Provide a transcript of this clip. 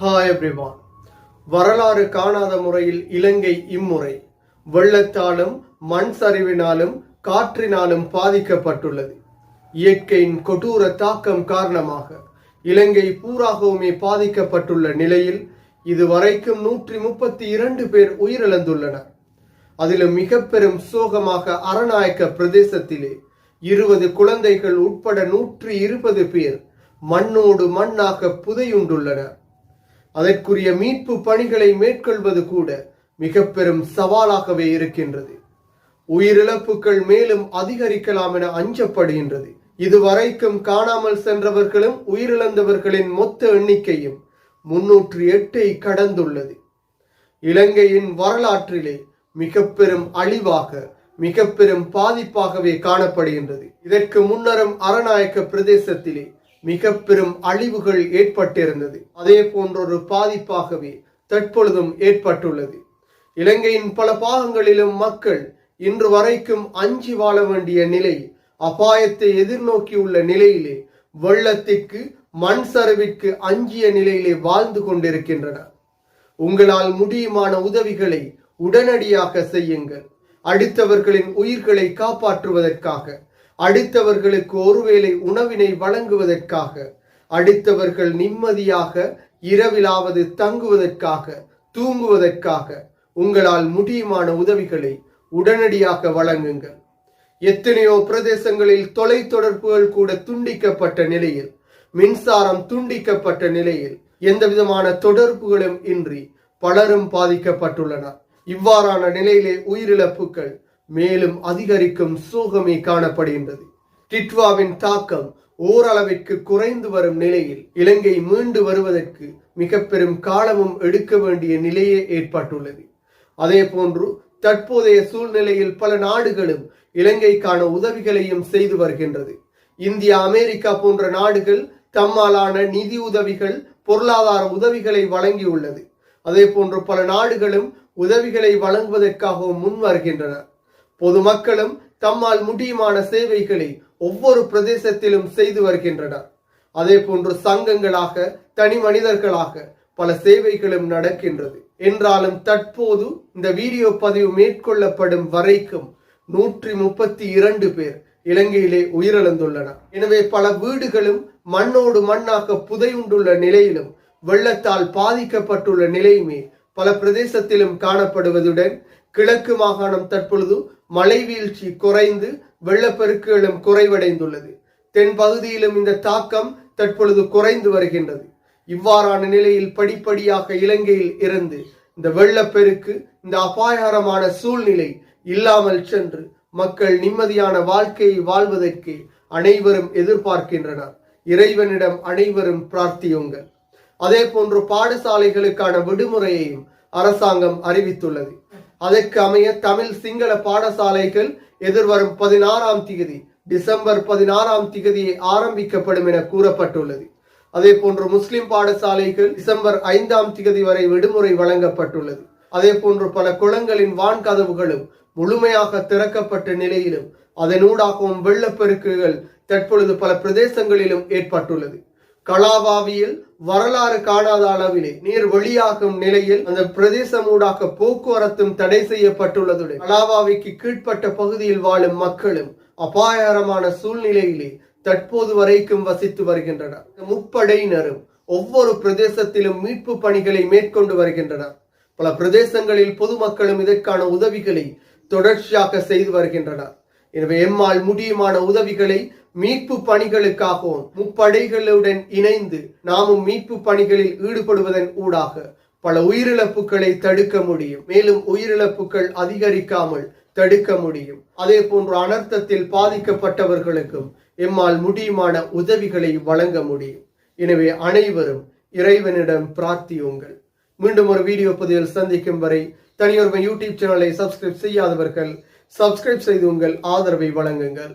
Hi everyone வரலாறு காணாத முறையில் இலங்கை இம்முறை. வெள்ளத்தாலும் மண் சரிவினாலும் காற்றினாலும் பாதிக்கப்பட்டுள்ளது. இயற்கையின் கொடூர தாக்கம் காரணமாக இலங்கை பூராகவுமே பாதிக்கப்பட்டுள்ள நிலையில் இதுவரைக்கும் நூற்றி முப்பத்தி இரண்டு பேர் உயிரிழந்துள்ளனர். அதிலும் மிக பெரும் சோகமாக அரநாயக்க பிரதேசத்திலே இருபது குழந்தைகள் உட்பட நூற்றி இருபது பேர் மண்ணோடு மண்ணாக புதையுண்டுள்ளனர். அதற்குரிய மீட்பு பணிகளை மேற்கொள்வது கூட மிக பெரும் சவாலாகவே இருக்கின்றது. உயிரிழப்புகள் மேலும் அதிகரிக்கலாம் என அஞ்சப்படுகின்றது. இதுவரைக்கும் காணாமல் சென்றவர்களும் உயிரிழந்தவர்களின் மொத்த எண்ணிக்கையும் முன்னூற்றி எட்டை கடந்துள்ளது. இலங்கையின் வரலாற்றிலே மிக பெரும் அழிவாக மிக பெரும் பாதிப்பாகவே காணப்படுகின்றது. இதற்கு முன்னரும் அரநாயக்க பிரதேசத்திலே மிக பெரும் அழிவுகள் ஏற்பட்டிருந்தது. அதே போன்றொரு பாதிப்பாகவே தற்பொழுதும் ஏற்பட்டுள்ளது. இலங்கையின் பல பாகங்களிலும் மக்கள் இன்று வரைக்கும் அஞ்சி வாழ வேண்டிய நிலை அபாயத்தை எதிர்நோக்கியுள்ள நிலையிலே வெள்ளத்திற்கு மண் சரிவிற்கு அஞ்சிய நிலையிலே வாழ்ந்து கொண்டிருக்கின்றனர் உங்களால் முடியுமான உதவிகளை உடனடியாக செய்யுங்கள். அடுத்தவர்களின் உயிர்களை காப்பாற்றுவதற்காக அடுத்தவர்களுக்கு ஒருவேளை உணவினை வழங்குவதற்காக அடுத்தவர்கள் நிம்மதியாக இரவிலாவது தங்குவதற்காக தூங்குவதற்காக உங்களால் முடியுமான உதவிகளை உடனடியாக வழங்குங்கள். எத்தனையோ பிரதேசங்களில் தொலை தொடர்புகள் கூட துண்டிக்கப்பட்ட நிலையில் மின்சாரம் துண்டிக்கப்பட்ட நிலையில் எந்த விதமான தொடர்புகளும் இன்றி பலரும் பாதிக்கப்பட்டுள்ளனர். இவ்வாறான நிலையிலே உயிரிழப்புகள் மேலும் அதிகரிக்கும் சோகமே காணப்படுகின்றது. டிட்வாவின் தாக்கம் ஓரளவிற்கு குறைந்து வரும் நிலையில் இலங்கை மீண்டு வருவதற்கு மிக பெரும் காலமும் எடுக்க வேண்டிய நிலையே ஏற்பட்டுள்ளது. அதே போன்று தற்போதைய சூழ்நிலையில் பல நாடுகளும் இலங்கைக்கான உதவிகளையும் செய்து வருகின்றது. இந்தியா அமெரிக்கா போன்ற நாடுகள் தம்மாலான நிதி உதவிகள் பொருளாதார உதவிகளை வழங்கியுள்ளது. அதே போன்று பல நாடுகளும் உதவிகளை வழங்குவதற்காகவும் முன் வருகின்றன பொதுமக்களும் தம்மால் முடியுமான சேவைகளை ஒவ்வொரு பிரதேசத்திலும் செய்து வருகின்றனர். அதே போன்று சங்கங்களாக தனி மனிதர்களாக பல சேவைகளும் நடக்கின்றது. என்றாலும் தற்போது இந்த வீடியோ பதிவு மேற்கொள்ளப்படும் வரைக்கும் நூற்றி முப்பத்தி இரண்டு பேர் இலங்கையிலே உயிரிழந்துள்ளனர். எனவே பல வீடுகளும் மண்ணோடு மண்ணாக புதையுண்டுள்ள நிலையிலும் வெள்ளத்தால் பாதிக்கப்பட்டுள்ள நிலையுமே பல பிரதேசத்திலும் காணப்படுவதுடன் கிழக்கு மாகாணம் தற்பொழுது மழை வீழ்ச்சி குறைந்து வெள்ளப்பெருக்குகளும் குறைவடைந்துள்ளது. தென் பகுதியிலும் இந்த தாக்கம் தற்பொழுது குறைந்து வருகின்றது. இவ்வாறான நிலையில் படிப்படியாக இலங்கையில் இருந்து இந்த வெள்ளப்பெருக்கு இந்த அபாயகரமான சூழ்நிலை இல்லாமல் சென்று மக்கள் நிம்மதியான வாழ்க்கையை வாழ்வதற்கு அனைவரும் எதிர்பார்க்கின்றனர். இறைவனிடம் அனைவரும் பிரார்த்தியுங்கள். அதே போன்று பாடசாலைகளுக்கான விடுமுறையையும் அரசாங்கம் அறிவித்துள்ளது. அதற்கு அமைய தமிழ் சிங்கள பாடசாலைகள் எதிர்வரும் பதினாறாம் திகதி டிசம்பர் பதினாறாம் திகதியை ஆரம்பிக்கப்படும் என கூறப்பட்டுள்ளது. அதே போன்று முஸ்லிம் பாடசாலைகள் டிசம்பர் ஐந்தாம் திகதி வரை விடுமுறை வழங்கப்பட்டுள்ளது. அதே போன்று பல குளங்களின் வான்கதவுகளும் முழுமையாக திறக்கப்பட்ட நிலையிலும் அதனூடாகவும் வெள்ளப்பெருக்குகள் தற்பொழுது பல பிரதேசங்களிலும் ஏற்பட்டுள்ளது. கலாவாவியில் வரலாறு காணாத அளவிலே நீர் வெளியாகும் நிலையில் அந்த பிரதேசம் ஊடாக போக்குவரத்தும் தடை செய்யப்பட்டுள்ளதுடன் கலாவாவிக்கு கீழ்ப்பட்ட பகுதியில் வாழும் மக்களும் அபாயகரமான சூழ்நிலையிலே தற்போது வரைக்கும் வசித்து வருகின்றனர். முப்படையினரும் ஒவ்வொரு பிரதேசத்திலும் மீட்பு பணிகளை மேற்கொண்டு வருகின்றனர். பல பிரதேசங்களில் பொதுமக்களும் இதற்கான உதவிகளை தொடர்ச்சியாக செய்து வருகின்றனர். எனவே எம்மால் முடியுமான உதவிகளை மீட்பு பணிகளுக்காகவும் முப்படைகளுடன் இணைந்து நாமும் மீட்பு பணிகளில் ஈடுபடுவதன் ஊடாக பல உயிரிழப்புகளை தடுக்க முடியும். மேலும் உயிரிழப்புகள் அதிகரிக்காமல் தடுக்க முடியும். அதே போன்று அனர்த்தத்தில் பாதிக்கப்பட்டவர்களுக்கும் எம்மால் முடியுமான உதவிகளை வழங்க முடியும். எனவே அனைவரும் இறைவனிடம் பிரார்த்தியுங்கள். மீண்டும் ஒரு வீடியோ பதிவில் சந்திக்கும் வரை தனியொருவன் யூடியூப் சேனலை சப்ஸ்கிரைப் செய்யாதவர்கள் சப்ஸ்கிரைப் செய்து உங்கள் ஆதரவை வழங்குங்கள்.